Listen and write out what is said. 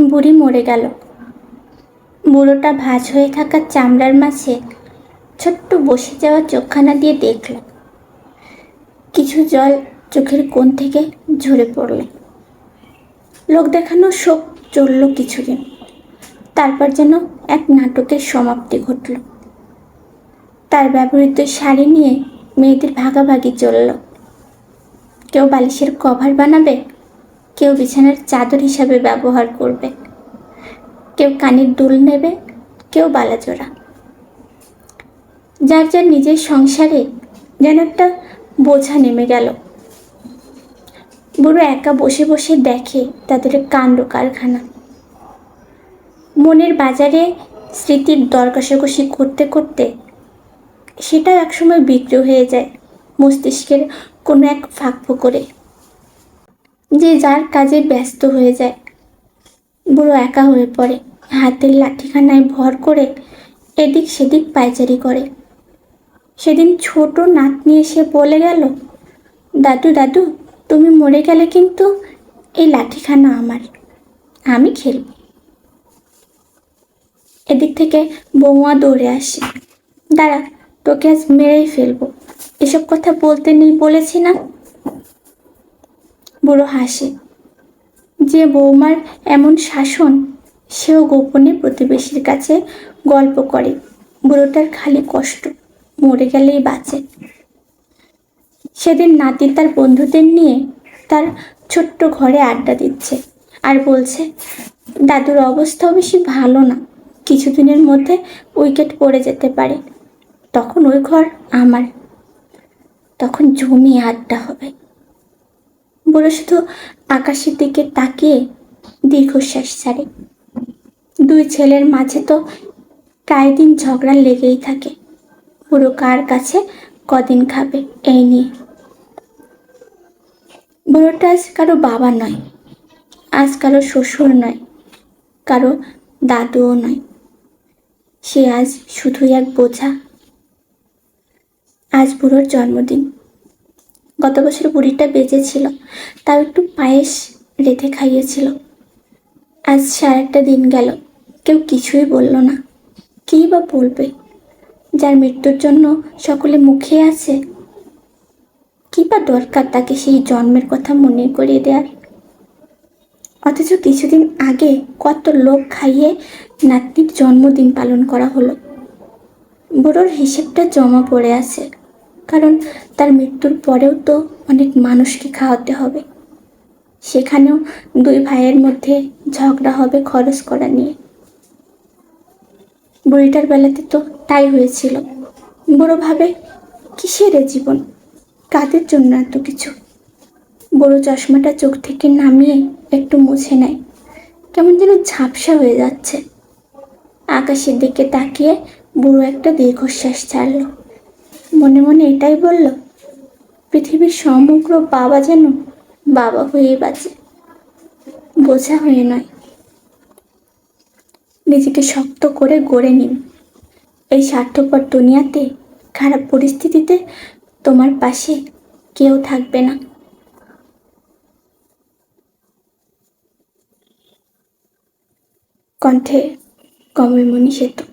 বুড়ি মরে গেল। বুড়োটা ভাঁজ হয়ে থাকা চামড়ার মাঝে ছোট্ট বসে যাওয়া চোখখানা দিয়ে দেখল। কিছু জল চোখের কোণ থেকে ঝরে পড়ল। লোক দেখানো শোক চলল কিছুদিন। তারপর যেন এক নাটকের সমাপ্তি ঘটল। তার ব্যবহৃত শাড়ি নিয়ে মেয়েদের ভাগাভাগি চলল। কেউ বালিশের কভার বানাবে? কেউ বিছানার চাদর হিসাবে ব্যবহার করবে। কেউ কানের দুল নেবে, কেউ বালাজোড়া। যার যার নিজের সংসারে যেন একটা বোঝা নেমে গেল। বুড়ো একা বসে বসে দেখে তাদের কাণ্ড কারখানা। মনের বাজারে স্মৃতির দর কষাকষি করতে করতে সেটাও একসময় বিক্রি হয়ে যায় মস্তিষ্কের কোনো এক ফাঁক করে যে যার কাজে ব্যস্ত হয়ে যায়। বুড়ো একা হয়ে পড়ে। হাতের লাঠিখানায় ভর করে এদিক সেদিক পায়চারি করে। সেদিন ছোট নাতনি এসে বলে গেল, দাদু দাদু, তুমি মরে গেলে কিন্তু এই লাঠিখানা আমার। আমি খেলব। এদিক থেকে বৌমা দৌড়ে আসে, দাঁড়া, তোকে আজ মেরেই ফেলব। এসব কথা বলতে নেই বলেছি না? বুড়ো হাসে। যে বৌমার এমন শাসন, সেও গোপনে প্রতিবেশীর কাছে গল্প করে। বুড়োটার খালি কষ্ট, মরে গেলেই বাঁচে। সেদিন নাতি তার বন্ধুদের নিয়ে তার ছোট্ট ঘরে আড্ডা দিচ্ছে আর বলছে, দাদুর অবস্থাও বেশি ভালো না। কিছুদিনের মধ্যে উইকেট পড়ে যেতে পারে। তখন ওই ঘর আমার। তখন জমি আড্ডা হবে। বুড়ো শুধু আকাশের দিকে তাকিয়ে দীর্ঘশ্বাস ছাড়ে। দুই ছেলের মাঝে তো প্রায় দিন ঝগড়া লেগেই থাকে। বুড়ো কার কাছে কদিন খাবে এই নিয়ে। বুড়োটা আজ কারও বাবা নয়, আজ কারও শ্বশুর নয়, কারও দাদুও নয়। সে আজ শুধুই এক বোঝা। আজ বুড়োর জন্মদিন। গত বছর বুড়িটা বেঁচে ছিল তাও একটু পায়েস রেঁধে খাইয়েছিল। আজ সারাটা দিন গেল, কেউ কিছুই বলল না। কী বা বলবে? যার মৃত্যুর জন্য সকলে মুখে আছে। কী বা দরকার তাকে সেই জন্মের কথা মনে করিয়ে দেওয়ার অথচ কিছুদিন আগে কত লোক খাইয়ে নাতনির জন্মদিন পালন করা হলো। বুড়োর হিসেবটা জমা পড়ে আছে। কারণ তার মৃত্যুর পরেও তো অনেক মানুষকে খাওয়াতে হবে। সেখানেও দুই ভাইয়ের মধ্যে ঝগড়া হবে খরচ করা নিয়ে। বুড়িটার বেলাতে তো তাই হয়েছিল। বুড়ো ভাবে কিসের জীবন? কাদের জন্য এত কিছু? বড় চশমাটা চোখ থেকে নামিয়ে একটু মুছে নেয়। কেমন যেন ঝাপসা হয়ে যাচ্ছে। আকাশের দিকে তাকিয়ে বুড়ো একটা দীর্ঘশ্বাস ছাড়ল। মনে মনে এটাই বলল, পৃথিবীর সমগ্র বাবা যেন বাবা হয়ে বাঁচে। বোঝা হয়ে নয়। নিজেকে শক্ত করে গড়ে নিন। এই স্বার্থপর দুনিয়াতে, খারাপ পরিস্থিতিতে তোমার পাশে কেউ থাকবে না। কণ্ঠে কমলমণি সেতু।